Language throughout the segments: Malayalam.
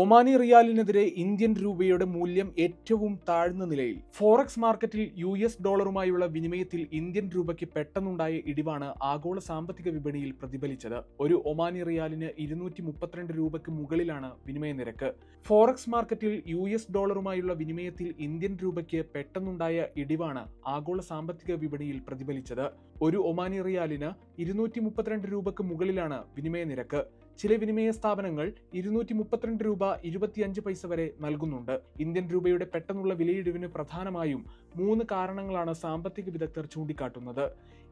ഒമാനി റിയാലിനെതിരെ ഇന്ത്യൻ രൂപയുടെ മൂല്യം ഏറ്റവും താഴ്ന്ന നിലയിൽ. ഫോറക്സ് മാർക്കറ്റിൽ യു എസ് ഡോളറുമായുള്ള വിനിമയത്തിൽ ഇന്ത്യൻ രൂപയ്ക്ക് പെട്ടെന്നുണ്ടായ ഇടിവാണ് ആഗോള സാമ്പത്തിക വിപണിയിൽ പ്രതിഫലിച്ചത്. ഒരു ഒമാനി റിയാലിന് ഇരുന്നൂറ്റി മുപ്പത്തിരണ്ട് രൂപയ്ക്ക് മുകളിലാണ് വിനിമയ നിരക്ക് ഫോറക്സ് മാർക്കറ്റിൽ യു എസ് ഡോളറുമായുള്ള വിനിമയത്തിൽ ഇന്ത്യൻ രൂപയ്ക്ക് പെട്ടെന്നുണ്ടായ ഇടിവാണ് ആഗോള സാമ്പത്തിക വിപണിയിൽ പ്രതിഫലിച്ചത്. ഒരു ഒമാനി റിയാലിന് ഇരുന്നൂറ്റി മുപ്പത്തിരണ്ട് രൂപയ്ക്ക് മുകളിലാണ് വിനിമയ നിരക്ക് ചില വിനിമയ സ്ഥാപനങ്ങൾ ഇരുന്നൂറ്റി മുപ്പത്തിരണ്ട് രൂപ ഇരുപത്തിയഞ്ച് പൈസ വരെ നൽകുന്നുണ്ട്. ഇന്ത്യൻ രൂപയുടെ പെട്ടെന്നുള്ള വിലയിടിവിന് പ്രധാനമായും മൂന്ന് കാരണങ്ങളാണ് സാമ്പത്തിക വിദഗ്ധർ ചൂണ്ടിക്കാട്ടുന്നത്.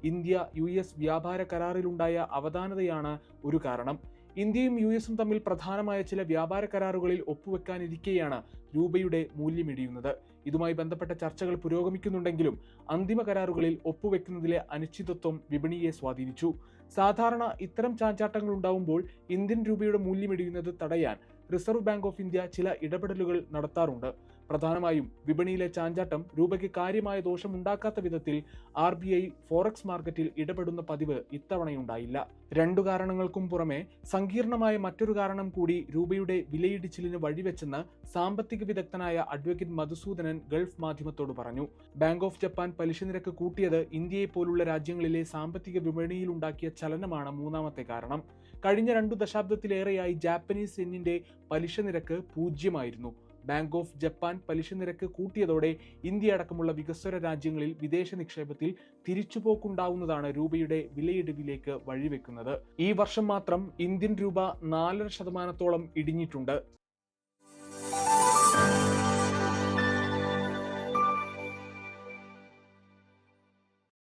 ഇന്ത്യ യു എസ് വ്യാപാര കരാറിലുണ്ടായ അവധാനതയാണ് ഒരു കാരണം. ഇന്ത്യയും യു എസും തമ്മിൽ പ്രധാനമായ ചില വ്യാപാര കരാറുകളിൽ ഒപ്പുവെക്കാനിരിക്കെയാണ് രൂപയുടെ മൂല്യമിടിയുന്നത്. ഇതുമായി ബന്ധപ്പെട്ട ചർച്ചകൾ പുരോഗമിക്കുന്നുണ്ടെങ്കിലും അന്തിമ കരാറുകളിൽ ഒപ്പുവെക്കുന്നതിലെ അനിശ്ചിതത്വം വിപണിയെ സ്വാധീനിച്ചു. സാധാരണ ഇത്തരം ചാഞ്ചാട്ടങ്ങൾ ഉണ്ടാവുമ്പോൾ ഇന്ത്യൻ രൂപയുടെ മൂല്യം ഇടിയുന്നത് തടയാൻ റിസർവ് ബാങ്ക് ഓഫ് ഇന്ത്യ ചില ഇടപെടലുകൾ നടത്താറുണ്ട്. പ്രധാനമായും വിപണിയിലെ ചാഞ്ചാട്ടം രൂപയ്ക്ക് കാര്യമായ ദോഷമുണ്ടാക്കാത്ത വിധത്തിൽ ആർ ബി ഐ ഫോറക്സ് മാർക്കറ്റിൽ ഇടപെടുന്ന പതിവ് ഇത്തവണയുണ്ടായില്ല. രണ്ടു കാരണങ്ങൾക്കും പുറമെ സങ്കീർണമായ മറ്റൊരു കാരണം കൂടി രൂപയുടെ വിലയിടിച്ചിലിന് വഴിവെച്ചെന്ന് സാമ്പത്തിക വിദഗ്ധനായ അഡ്വക്കേറ്റ് മധുസൂദനൻ ഗൾഫ് മാധ്യമത്തോട് പറഞ്ഞു. ബാങ്ക് ഓഫ് ജപ്പാൻ പലിശ നിരക്ക് കൂട്ടിയത് ഇന്ത്യയെ പോലുള്ള രാജ്യങ്ങളിലെ സാമ്പത്തിക വിപണിയിലുണ്ടാക്കിയ ചലനമാണ് മൂന്നാമത്തെ കാരണം. കഴിഞ്ഞ രണ്ടു ദശാബ്ദത്തിലേറെയായി ജാപ്പനീസ് യെന്നിന്റെ പലിശ നിരക്ക് പൂജ്യമായിരുന്നു. ബാങ്ക് ഓഫ് ജപ്പാൻ പലിശ നിരക്ക് കൂട്ടിയതോടെ ഇന്ത്യ അടക്കമുള്ള വികസ്വര രാജ്യങ്ങളിൽ വിദേശ നിക്ഷേപത്തിൽ തിരിച്ചുപോക്കുണ്ടാവുന്നതാണ് രൂപയുടെ വിലയിടിവിലേക്ക് വഴിവെക്കുന്നത്. ഈ വർഷം മാത്രം ഇന്ത്യൻ രൂപ നാലര ശതമാനത്തോളം ഇടിഞ്ഞിട്ടുണ്ട്.